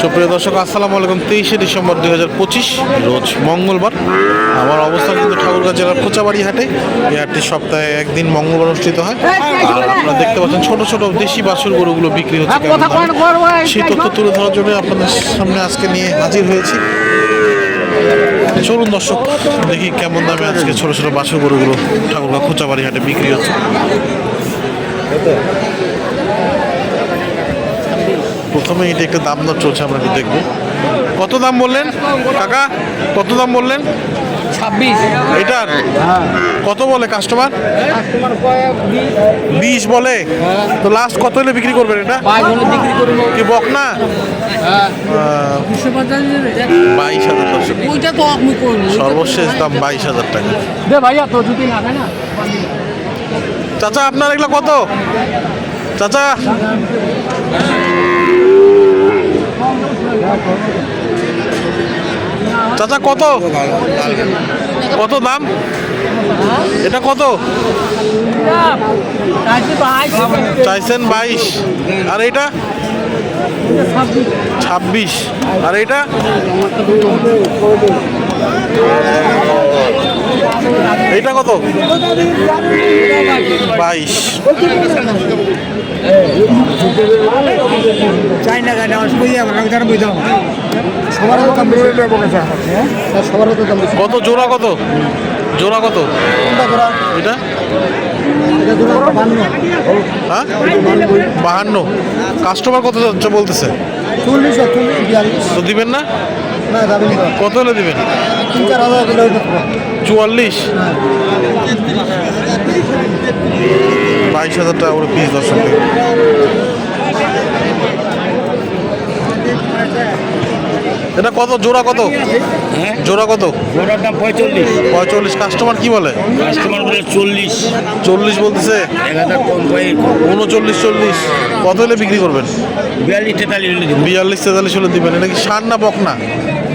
সুপ্রিয় দর্শক আসসালামু আলাইকুম। তেইশে ডিসেম্বর দুই হাজার পঁচিশ রোজ মঙ্গলবার। আমার অবস্থান কিন্তু ঠাকুরগাঁ জেলার কোচাবাড়ি হাটে। এই হাটটি সপ্তাহে একদিন মঙ্গলবার অনুষ্ঠিত হয়। আর আপনারা দেখতে পাচ্ছেন ছোট ছোট দেশি বাছুর গরুগুলো বিক্রি হচ্ছে। সেই তথ্য তুলে ধরার জন্য আপনাদের সামনে আজকে নিয়ে হাজির হয়েছি। চলুন দর্শক দেখি কেমন দামে আজকে ছোট ছোট বাসুর গরুগুলো ঠাকুরগাঁ কোচাবাড়ি হাটে বিক্রি হচ্ছে। প্রথমে এটা একটা দাম দর চলছে আমরা একটু দেখব। কত দাম বললেন? কাকা কত দাম বললেন? ছাব্বিশ। এটার কত বলে কাস্টমার বিশ। বলে? তো লাস্ট কত হলে বিক্রি করবেন এটা? কি বক না হ্যাঁ বাইশ হাজার সর্বশেষ দাম বাইশ হাজার টাকা। চাচা আপনার এগুলো কত? চাচা চাচা কত? কত দাম? এটা কত? চাইছেন বাইশ। আর এটা? ছাব্বিশ। আর এটা? এইটা কত? বাইশ। চাই না গাড়ি আমার বুঝে যাব আমি তার বুঝে সবার তো দাম বেশি। সবার দাম কত? জোড়া কত? জোড়া কত? এটা? হ্যাঁ? বাহান্ন। কাস্টমার কত যাচ্ছে বলতেছে? তো দিবেন না। কত হলে দিবেন? চুয়াল্লিশ? বাইশ হাজার টাকা করে পিস দর্শক এটা কত? জোড়া কত? জোড়া কত? দাম পঁয়তাল্লিশ। পঁয়তাল্লিশ। কাস্টমার কি বলে? কাস্টমার বলে চল্লিশ। চল্লিশ বলতেছে। উনচল্লিশ চল্লিশ। কত হলে বিক্রি করবেন? বিয়াল্লিশ তেতাল্লিশ হলে বিয়াল্লিশ তেতাল্লিশ হলে দিবেন। এটা কি সার না বক না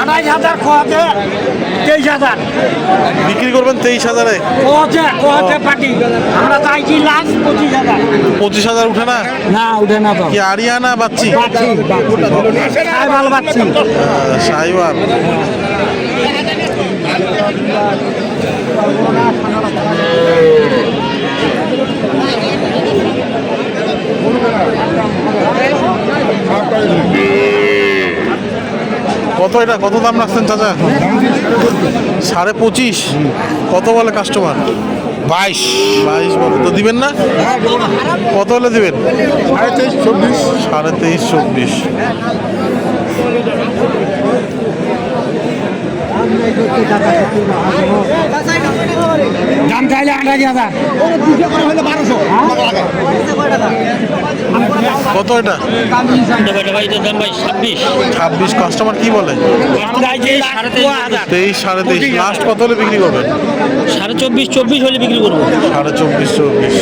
আড়াই হাজার খোয়াতে তেইশ হাজার বিক্রি করবেন তেইশ হাজারে? খোয়াতে খোয়াতে পাটি আমরা চাইছি লাস্ট পঁচিশ হাজার পঁচিশ হাজার উঠে না? না উঠে না তো কি আরিয়ানা বাচ্চি? ভালো পাচ্ছি সাইবার। কত এটা? কত দাম রাখছেন চাচা সাড়ে পঁচিশ। কত বলে কাস্টমার বাইশ। বাইশ বলে। তো দিবেন না? কত হলে দিবেন? সাড়ে তেইশ চব্বিশ। সাড়ে তেইশ চব্বিশ। চাইলে আঠাশ দাম ভাই ছাব্বিশ কাস্টমার কি বলে? সাড়ে তেইশ। কত হলে বিক্রি করবেন? সাড়ে চব্বিশ চব্বিশ। হলে বিক্রি করব সাড়ে চব্বিশ চব্বিশ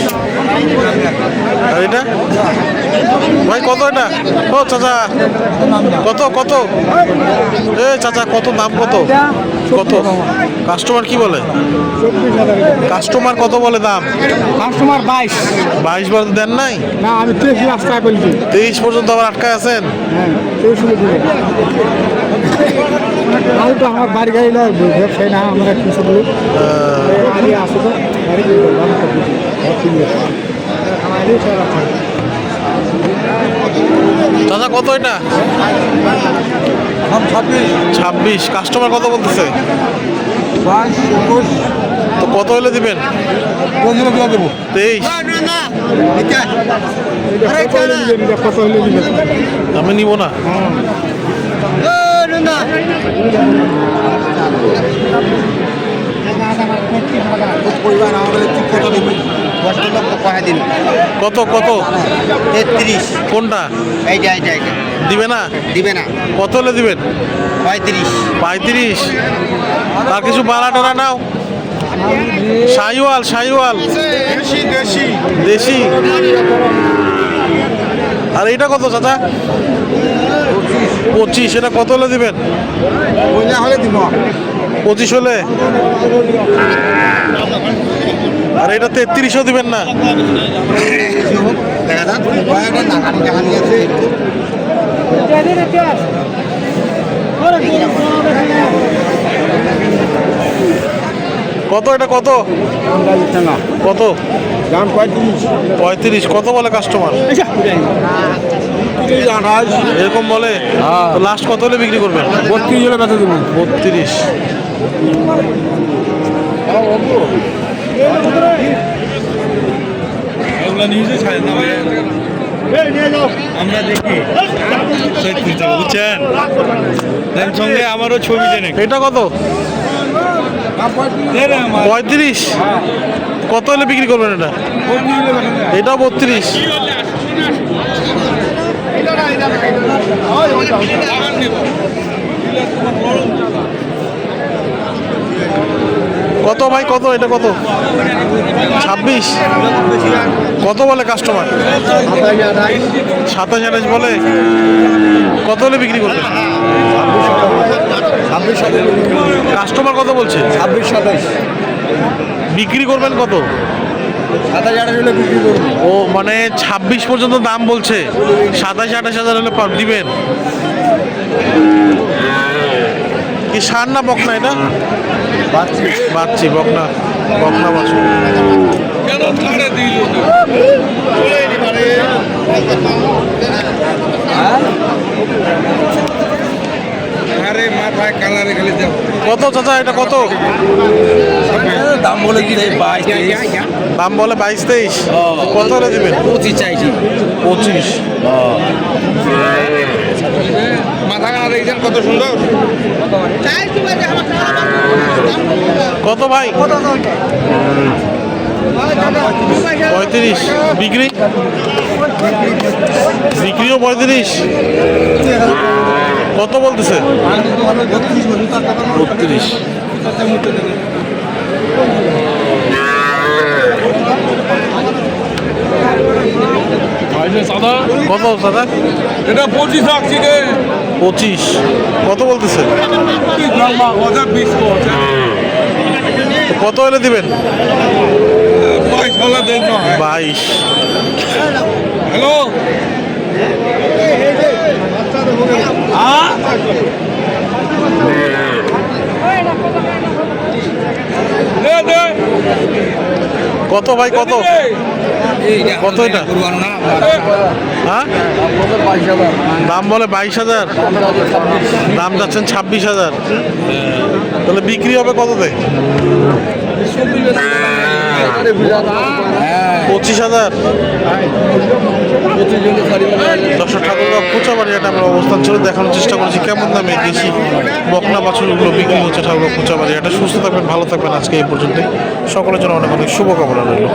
ভাই, কত এটা? ও, চাচা, কত কত? এ, চাচা, কত দাম কত? কত? কাস্টমার কি বলে? কাস্টমার কত বলে দাম? কাস্টমার বাইশ। বাইশ বার দেন নাই? না আমি তেইশ লাখ টাকা বলছি তেইশ পর্যন্ত আবার আটকায় আছেন? হ্যাঁ তেইশ আমি তো আমার বাড়ি গাড়ি লয় ব্যবসায়ী না আমরা কিছু বলি। বাড়ি আসো তো বাড়ি চাচা কত এটা? ছাব্বিশ। ছাব্বিশ। কাস্টমার কত বলতেছে? কত হলে দিবেন? পনেরো দিয়ে দেবো। তেইশ। কত হলে দিবেন আমি নিব না। কত কত? তেত্রিশ কোনটা? এইটা এইটা এইটা দিবে না দিবে না? কত হলে দিবেন? পঁয়ত্রিশ। পঁয়ত্রিশ। আর কিছু বাড়া টাড়া নাও। শাহিওয়াল শাহিওয়াল। দেশি দেশি। দেশি। আর এটা কত চাচা? পঁচিশ এটা কত হলে দিবেন? হলে দিব। পঁচিশ হলে? আর এটা তেত্রিশও দিবেন না? দেখা কত এটা কত? কত? দাম পঁয়ত্রিশ। পঁয়ত্রিশ কত বলে কাস্টমার এরকম বলে? লাস্ট কত হলে বিক্রি করবেন? বত্রিশ হলে বেঁচে দিব। বত্রিশ। আমরা দেখি। বুঝছেন? সঙ্গে আমারও ছবি দেনে এটা কত? পঁয়ত্রিশ। কত হলে বিক্রি করবেন এটা? এটা বত্রিশ। কত ভাই, কত? এটা কত? ছাব্বিশ। কত বলে কাস্টমার সাতাশ আঠাশ বলে? কত হলে বিক্রি করবেন? ছাব্বিশ কাস্টমার কত বলছে ছাব্বিশ সাতাশ বিক্রি করবেন কত? সাতাশ আঠাশ হলে বিক্রি করব। ও মানে ছাব্বিশ পর্যন্ত দাম বলছে। সাতাশ আঠাশ হাজার হলে দিবেন। কি সার না বকনা এটা? বাচ্চি। বকনা বকনা বাছুর। আরে মাথায় কালারে খালি দেব কত চাচা এটা কত? দাম বলে কি বাইশ দাম বলে বাইশ তেইশ? কত হলে দিবেন? পঁচিশ চাইছি। পঁচিশ। মাথা কালা দেখছেন কত সুন্দর? কত ভাই? পঁয়ত্রিশ। বিক্রি? বিক্রিও পঁয়ত্রিশ। কত বলতেছে? বত্রিশ। কত দাদা? এটা পঁচিশ রাখছি রে। পঁচিশ। কত বলতেছে? বিশ কত হলে দিবেন? বাইশ হলে দেন বাইশ। হ্যালো? কত ভাই, কত? কত এটা? হ্যাঁ? দাম বলে বাইশ হাজার। দাম যাচ্ছেন ছাব্বিশ হাজার। তাহলে বিক্রি হবে কততে? পঁচিশ হাজার। দর্শক, ঠাকুরগাঁও কুচাবাড়ি একটা আমরা অবস্থান ছিল দেখানোর চেষ্টা করেছি। কেমন দামে দেশি বকনা বাছুরগুলো বিক্রি হচ্ছে ঠাকুরগাঁও কুচাবাড়ি? একটা সুস্থ থাকবেন, ভালো থাকবেন আজকে এই পর্যন্ত সকলের জন্য অনেক অনেক শুভকামনা রইল।